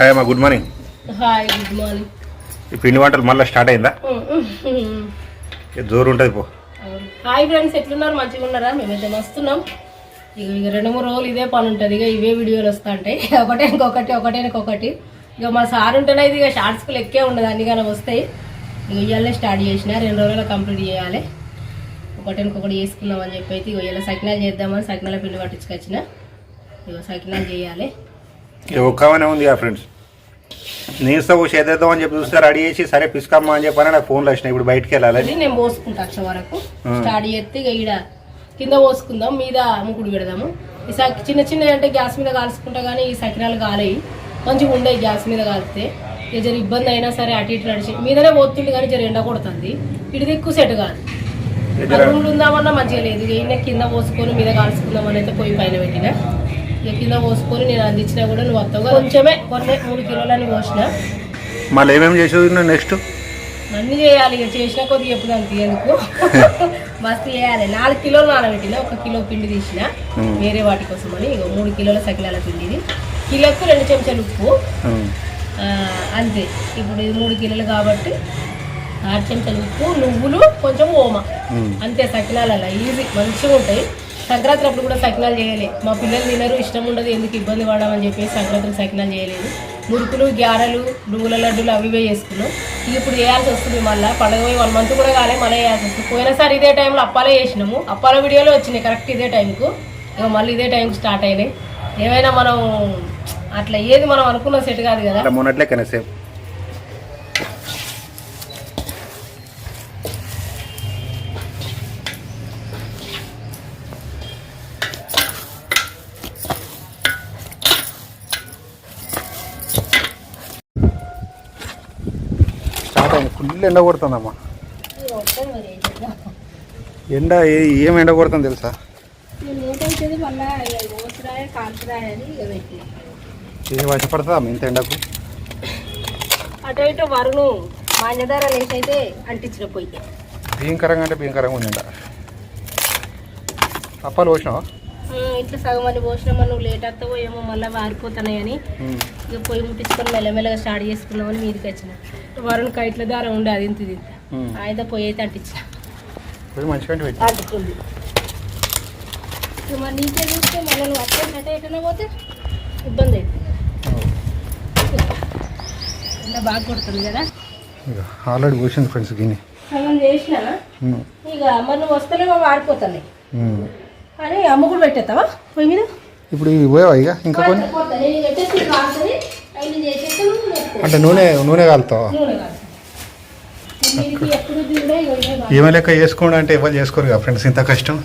Hi అమ్మా good morning. Hi good morning. ఈ పిండి వంటలు మళ్ళీ స్టార్ట్ అయిందా? జోరు ఉంటుంది పో. హాయ్ ఫ్రెండ్స్ ఎట్లున్నారు? మంచిగా ఉన్నారా? మేమైతే వస్తున్నాం ఇక ఇక రెండు మూడు రోజులు ఇదే పని ఉంటుంది. ఇక ఇవే వీడియోలు వస్తూ ఉంటాయి. ఒకటే ఇంకొకటి ఒకటే ఇంకొకటి. ఇక మా సార్ ఉంటేనే ఇది ఇక షార్ట్స్కి లెక్కే ఉండదు. అన్ని కానీ వస్తాయి. ఇక ఇవాళనే స్టార్ట్ చేసిన. రెండు రోజుల్లో కంప్లీట్ చేయాలి. ఒకటి ఇంకొకటి చేసుకుందాం అని చెప్పి అయితే ఇక ఇలా సకినాలు చేద్దామని సకినాల పిండి పట్టించుకొచ్చిన. ఇక సకినాలు చేయాలి. ఇక ఒక్కవనే ఉంది ఆ ఫ్రెండ్స్ నీస్తో చేద్దాం అని చెప్పి చూస్తే రెడీ చేసి సరే పిసుకమ్మా అని చెప్పని నాకు ఫోన్లో వచ్చినాయి. ఇప్పుడు బయటికి వెళ్ళాలి. నేను పోసుకుంటా అక్ష వరకు. స్టార్ట్ చేస్తే ఇక ఈడ కింద పోసుకుందాం మీద ముకుడు పెడదాము. ఈ సక్ చిన్న చిన్న అంటే గ్యాస్ మీద కాల్చుకుంటా కానీ ఈ సకినాలు కాలేయి. మంచిగా ఉండే గ్యాస్ మీద కాలితే ఇక జర ఇబ్బంది అయినా సరే అటు ఇటు నడిచి మీదనే పోతుంది కానీ జర ఎండ కొడుతుంది. ఇటు ఎక్కువ సెట్ కాదు. రూమ్లు ఉందామన్నా మంచిగా లేదు. ఇక ఈయన కింద పోసుకొని మీద కాల్చుకుందామని అయితే పొయ్యి పైన పెట్టిన. ఇక కింద పోసుకొని నేను అందించినా కూడా నువ్వు వస్తావు. కొంచెమే కొన్ని మూడు కిలోలని పోసిన. మళ్ళీ ఏమేమి చేసేది నెక్స్ట్? అన్ని చేయాలి ఇక చేసిన కొద్దిగా ఎప్పుడు అంత ఎందుకు? మస్తు చేయాలి. నాలుగు కిలోలు నానబెట్టిన ఒక కిలో పిండి తీసిన. వేరే వాటి కోసం అని ఇక మూడు కిలోల సకిలాల పిండి ఇది. కిలోకు రెండు చెంచాలు ఉప్పు. అంతే. ఇప్పుడు ఇది మూడు కిలోలు కాబట్టి ఆరు చెంచాలు ఉప్పు నువ్వులు కొంచెం ఓమ. అంతే సకినాలు అలా ఈజీ మంచిగా ఉంటాయి. సంక్రాంతి అప్పుడు కూడా సకినాలు చేయలేదు మా పిల్లలు తినరు ఇష్టం ఉండదు ఎందుకు ఇబ్బంది పడమని చెప్పేసి సంక్రాంతికి సకినాలు చేయలేదు. మురుకులు గ్యారెలు నువ్వుల లడ్డూలు అవి ఇవే చేసుకున్నాం. ఇక ఇప్పుడు చేయాల్సి వస్తుంది మళ్ళీ. పండుగ పోయి వన్ మంత్ కూడా కాలే మళ్ళీ చేయాల్సి వస్తుంది. పోయినసారి ఇదే టైంలో అప్పాలే చేసినాము. అప్పాల వీడియోలో వచ్చినాయి కరెక్ట్ ఇదే టైంకు ఇక మళ్ళీ ఇదే టైంకి స్టార్ట్ అయినాయి. ఏమైనా మనం అట్లా ఏది మనం అనుకున్న సెట్ కాదు కదా. అయింది ఫుల్ ఎండ కొడుతుందమ్మా. ఎండ ఏ- ఎండ కొడుతుంది తెలుసా? ఏ వర్షపడుతుందా ఇంత ఎండకు? అటు ఇటు వరుణు మాన్యధార అంటించిన పొయ్యి. భయంకరంగా అంటే భయంకరంగా ఉంది అప్పాలు పోసినావా? ఇట్లా సగం అని పోసినామా నువ్వు లేట్ అవుతావో ఏమో మళ్ళీ వారిపోతున్నాయని ఇక పొయ్యి ముట్టించుకొని మెల్లమెల్లగా స్టార్ట్ చేసుకుందామని మీదకి వచ్చిన. వరుణ్ కైట్ల దారం ఉండే అది ఇంత ఇంత. పొయ్యి అయితే అంటించిన. అంటుకుంది. మరి నీకే చూస్తే మళ్ళీ నువ్వు అట్టే అటే ఎటైనా పోతే ఇబ్బంది అవుతుంది ఎండ బాగా కొడుతుంది కదా? ఆల్రెడీ పోసింది ఫ్రెండ్స్ గిన్నె. చేసినా. ఇక మరి నువ్వు వస్తలేవో వాడిపోతాయి అని అమ్మ కూడా పెట్టేస్తావా? పొయ్యి మీద? ఇప్పుడు ఇవి పోయావా ఇక? ఇంకా కొన్ని. అంటే నూనె నూనె కాలుతావా? నూనె కాల్చు. దీనికి ఎప్పుడు తిండే ఇగో ఇవే కావాలి. ఏమే లెక్క చేసుకోండి అంటే ఎవరు చేసుకోరు కదా ఫ్రెండ్స్ ఇంత కష్టం.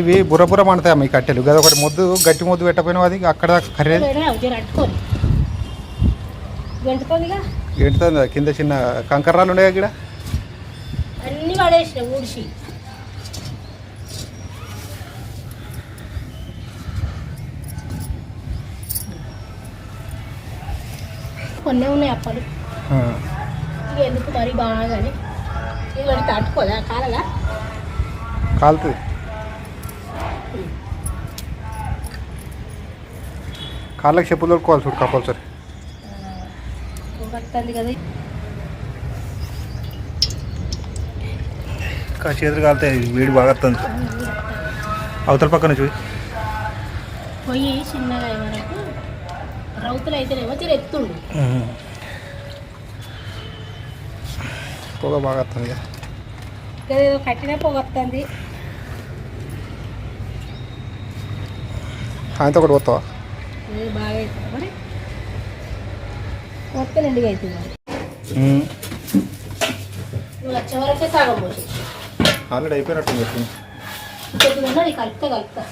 ఇవి బుర్ర బుర్ర మండుతాయి అమ్మ ఈ కట్టెలు. గది ఒకటి మొద్దు గట్టి మొద్దు పెట్టపోయినావు అది? అక్కడ దాకా కింద చిన్న కంకర్రాలు ఉన్నాయి ఇక్కడ? అన్ని పడేసిన ఊడిసి కొన్ని ఉన్నాయి అప్పలు. ఎందుకు మరి బాగానే? ఇది మరి తట్టుకోదా? కాలగా కాలుతుంది. కాళ్ళకి చెప్పులు దొరుకుకోవాలి చూడు కంపల్సరీ. వస్తుంది కదా. చేతులు కాలుతాయి వేడి బాగా వస్తుంది. అవతల పక్కన చూసి పొయ్యి చిన్నగా వరకు రౌతులు అయితేనేమో తీరు ఎత్తుండు. పొగ బాగా వస్తుంది ఇక. ఏదో కట్టిన పొగ వస్తుంది. ఆయనతో ఒకటి పోతావా? బాగా అవుతుంది మరి? మొత్తం నిండుగా అవుతుంది మరి నువ్వు వచ్చే వరకే సగం పోసి. ఆల్రెడీ అయిపోయినట్టుంది కొద్దిగా కలుపుతా కలుపుతా.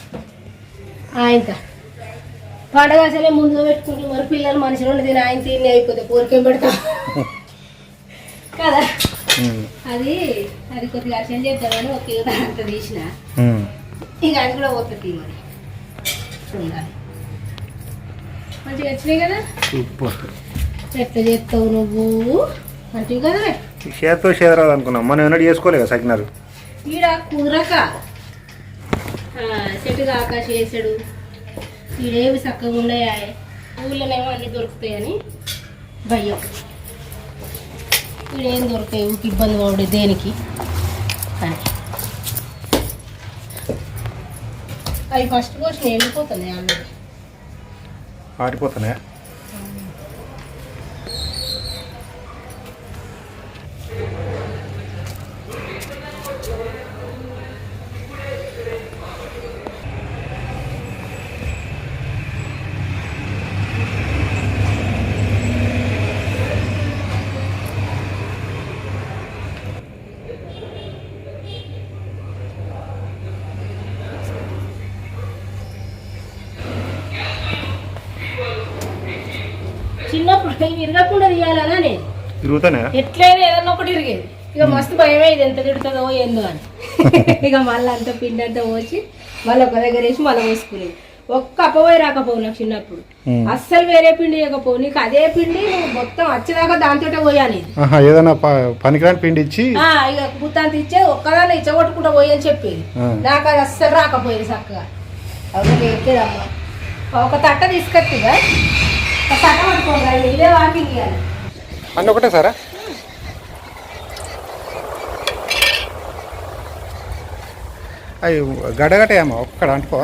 ఆయన పండగ అసలే ముందుగా పెట్టుకుంటే మరి పిల్లలు మనుషులు ఉండదు ఆయన తిని అయిపోతే కోరికేం పెడతా. కదా? అది అది కొద్దిగా అర్చన చేద్దామని ఒక అంత తీసిన. ఇక అది కూడా పోతుంది మరి. మంచిగా వచ్చినాయి కదా? సూపర్. ఎట్లా చేస్తావు నువ్వు? అంటివి కదా చేతితో చేదరాదు అనుకున్నాం మనం ఎన్నడూ చేసుకోలేదు కదా ఈడ కుదరక. చెట్టు ఆకాశ వేసాడు ఈడేవి చక్కగా ఉన్నాయా? ఊళ్ళోనేమో అన్నీ దొరుకుతాయని భయం. ఈడేం దొరుకుతాయి? ఊకి ఇబ్బంది పడు దేనికి? అని. అవి ఫస్ట్ కోసం ఎండిపోతున్నాయి ఆల్రెడీ ఆరిపోతున్నాయా? ఇరగకుండా తీయాలనా నేను తిరుగుతున్నాయా ఎట్లయినా ఏదన్నా ఒకటి ఇరిగేది ఇక మస్తు భయమే ఇది ఎంత తిడుతుందో ఏందో అని. ఇక మళ్ళీ అంత పిండి అంతా పోసి మళ్ళీ ఒక దగ్గర వేసి మళ్ళీ పోసుకునేది. ఒక్క అప్పపోయి రాకపోవు నాకు చిన్నప్పుడు. అస్సలు వేరే పిండి ఇవ్వకపోవు. నీకు అదే పిండి నువ్వు మొత్తం వచ్చేదాకా దాంతో పోయాలి. ఏదైనా పనికిరాని పిండి ఇచ్చి? ఆ, ఇక గుత్తాంత ఇచ్చేది ఒక్కదాన్ని ఇచ్చగొట్టుకుంటా పోయి అని చెప్పేది. నాకు అది అస్సలు రాకపోయేది చక్కగా. అవును ఒక తట్ట తీసుకొచ్చిగా అన్నీ ఒకటే సారా? అవి గడగటేమో ఒక్కడ అంటుకో.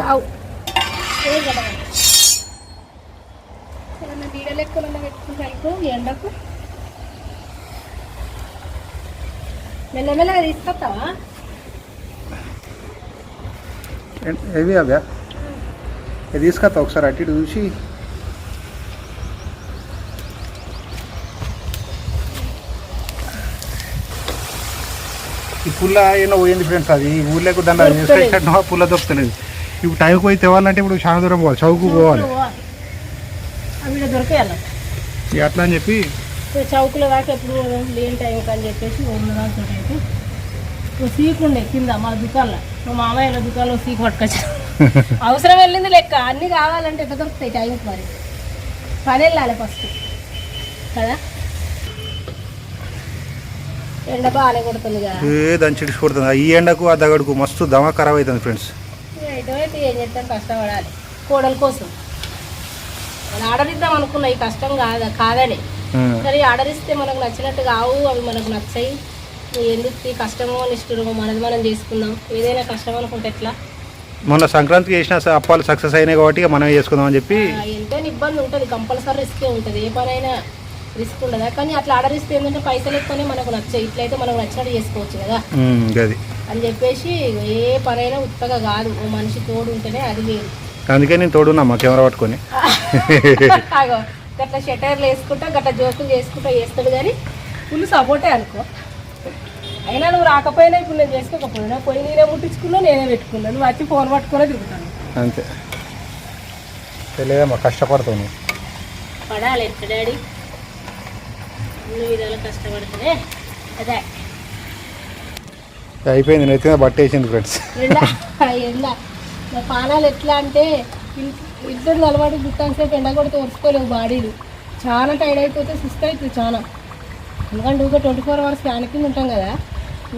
ఎండకు. మెల్లమెల్లగా తీసుకొస్తావా? అవే ఇది తీసుకొస్తా ఒకసారి అటు ఇటు చూసి. ఈ పుల్ల ఏమో పోయింది ఫ్రెండ్స్ అది. ఊర్లోకి దొరుకుతలేదు. ఇన్స్ట్రక్షన్ పుల్ల దొరుకుతలేదు. ఇప్పుడు టైంకి పోయి తేవాలంటే ఇప్పుడు చాలా దూరం పోవాలి చౌకు పోవాలి. ఇక అట్లా అని చెప్పి చౌకుల దాకా ఎప్పుడు లేని టైం అని చెప్పేసి ఉన్న దాకా అయితే సీకు ఉండే కింద మా దుకాణంలో. మా మామయ్యల దుకాణంలో సీకు పట్టుకొచ్చి అవసరం వెళ్ళింది లెక్క. అన్నీ కావాలంటే ఎట్లా దొరుకుతాయి టైంకి మరి? పని వెళ్ళాలి ఫస్ట్. కదా? ఎండ బాగానే కొడుతుంది కదా. ఏ చిడిచిపోతుంది ఈ ఎండకు ఆ దగడుకు మస్తు దమ ఖరాబ్ అవుతుంది ఫ్రెండ్స్. ఏం చేస్తాం కష్టపడాలి. కోడల కోసం. ఆర్డర్ ఇద్దాం అనుకున్నా ఈ కష్టం కాదా కాదని. సరే ఆర్డర్ ఇస్తే మనకు నచ్చినట్టు కావు అవి మనకు నచ్చాయి. ఎందుకు ఈ కష్టమో నిష్ఠురమో మనది మనం చేసుకుందాం? ఏదైనా కష్టం అనుకుంటే ఎట్లా? మొన్న సంక్రాంతికి చేసిన అప్పాలు సక్సెస్ అయినాయి కాబట్టి మనమే చేసుకుందాం అని చెప్పి ఎంతైనా ఇబ్బంది ఉంటుంది. కంపల్సరీ రిస్కే ఉంటుంది. ఏ పనైనా రిస్క్ ఉండదా? కానీ అట్లా ఆర్డర్ ఇస్తే ఏంటంటే పైసలు ఎక్కువనే మనకు నచ్చాయి. ఇట్లయితే మనకు నచ్చినట్టు చేసుకోవచ్చు కదా. అని చెప్పేసి ఏ పనైనా ఉత్తగా కాదు. ఓ మనిషి తోడు ఉంటేనే అది లేదు అందుకే నేను తోడున్నా మా కెమెరా పట్టుకొని. గట్ల షటర్లు వేసుకుంటా గట్ల జోకులు చేసుకుంటా చేస్తాడు కానీ ఫుల్ సపోర్టే అనుకో. అయినా నువ్వు రాకపోయినా ఇప్పుడు నేను చేసుకోకపోయినా పోయి నేనే ముట్టించుకున్నా నేనే పెట్టుకున్నాను నువ్వు వచ్చి ఫోన్ పట్టుకునే తిరుగుతాను. అంతే. తెలియదమ్మా కష్టపడుతుంది పడాలి ఎట్ట డాడీ? అన్ని విధాలు అదే. అయిపోయింది నెత్తిన బట్ట వేసింది ఫ్రెండ్స్. ఎండ పానాలు ఎట్లా అంటే ఇద్దరు అలవాటు గుట్టాసేపు ఎండ కొడితే ఒరుచుకోలేవు బాడీలు. చాలా టైర్డ్ అయిపోతే సుస్థ అవుతుంది చాలా. ఎందుకంటే ఊరికే ట్వంటీ ఫోర్ అవర్స్ ఫ్యాన్ కింద ఉంటాం కదా.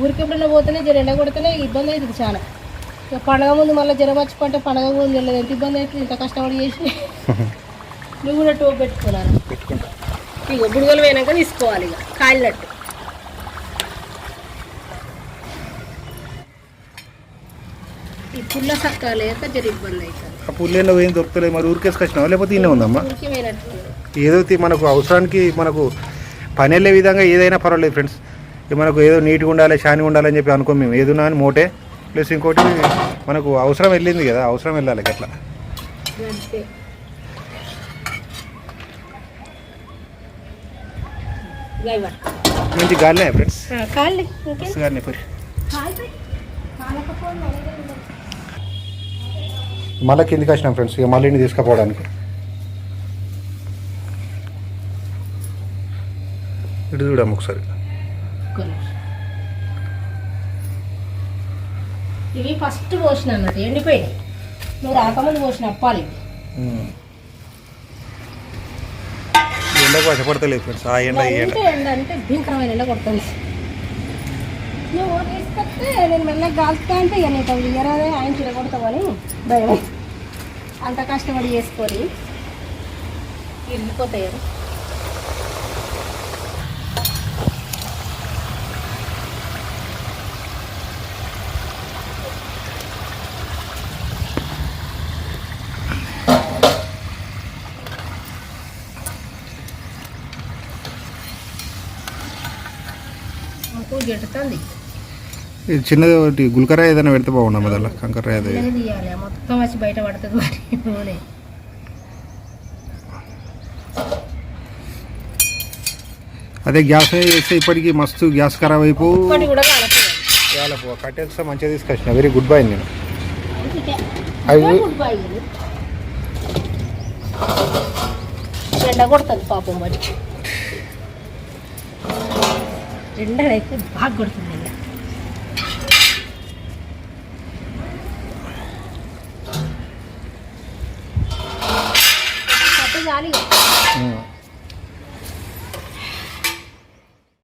ఊరికి ఎప్పుడైనా పోతేనే జర ఎండ కొడితేనే ఇబ్బంది అవుతుంది చాలా. ఇక పండగ ముందు మళ్ళీ జ్వరం వచ్చిపోతే పండగ ముందు వెళ్ళదు ఎంత ఇబ్బంది అవుతుంది ఇంత కష్టపడి చేసి. నువ్వు కూడా టోప్ పెట్టుకున్నాను ఇక బుడగలు పోయినాక తీసుకోవాలి ఇక కాలినట్టు ఈ పుల్ల సక్క లేక జర ఇబ్బంది అవుతుంది. ఆ పుల్లేలో ఏం దొరుకుతలేదు మరి? ఊరికేసుకొచ్చినావా లేకపోతే ఇన్నే ఉందమ్మా ఊరికి పోయినట్టు. ఏదో తి- మనకు అవసరానికి మనకు పని వెళ్ళే విధంగా ఏదైనా పర్వాలేదు ఫ్రెండ్స్ ఇక మనకు ఏదో నీట్గా ఉండాలి షాని ఉండాలని చెప్పి అనుకోం మేము. ఏదున్నా అని మోటే. ప్లస్ ఇంకోటి మనకు అవసరం వెళ్ళింది కదా అవసరం వెళ్ళాలి అట్లా అంతే ఇక ఇవ్వ. మంచి గాలినే ఫ్రెండ్స్ ఆ, కాళ్ళు ఇంకేం గాలినే పోయి కాళ్ళు కాలకపోతే అలాగే ఉండదు. మళ్ళీ కిందికి వచ్చినాం ఫ్రెండ్స్ ఇక మళ్ళీ ఇంటికి తీసుకుపోవడానికి. ఇటు చూడమ్మ ఒకసారి. ఇవి ఫస్ట్ పోసిన అన్నట్టు ఎండిపోయినాయి. నువ్వు రాకముందు పోసిన అప్పాలి ఎండకు వశపడతలేదు ఫ్రెండ్స్. ఆ ఎండ ఈ ఎండ. అంటే ఎండ అంటే భీకరమైన ఎండ కొడుతుంది. నువ్వు తీసుకొస్తే నేను మెల్లగా కాల్చుతా అంటే ఇక నీకు అవి ఇయ్యరాదే ఆయన భయం అంత కష్టపడి చేసుకొని వెళ్ళిపోతాయి ఇది చిన్నది ఒకటి గుల్కరా ఏదైనా పెడితే బాగుండు మొదల కంకర అది ఇలాగే తీయాలి? మొత్తం వచ్చి బయట పడుతుంది మరి నూనె. అదే గ్యాస్ చేస్తే ఇప్పటికి మస్తు గ్యాస్ ఖరాబ్ అయిపో. కట్టేస్తా మంచిగా తీసుకొచ్చిన. వెరీ గుడ్ బై నేను. అవి- ఎండ కొడుతుంది పాపం మరి. ఎండ అయితే బాగా కొడుతుంది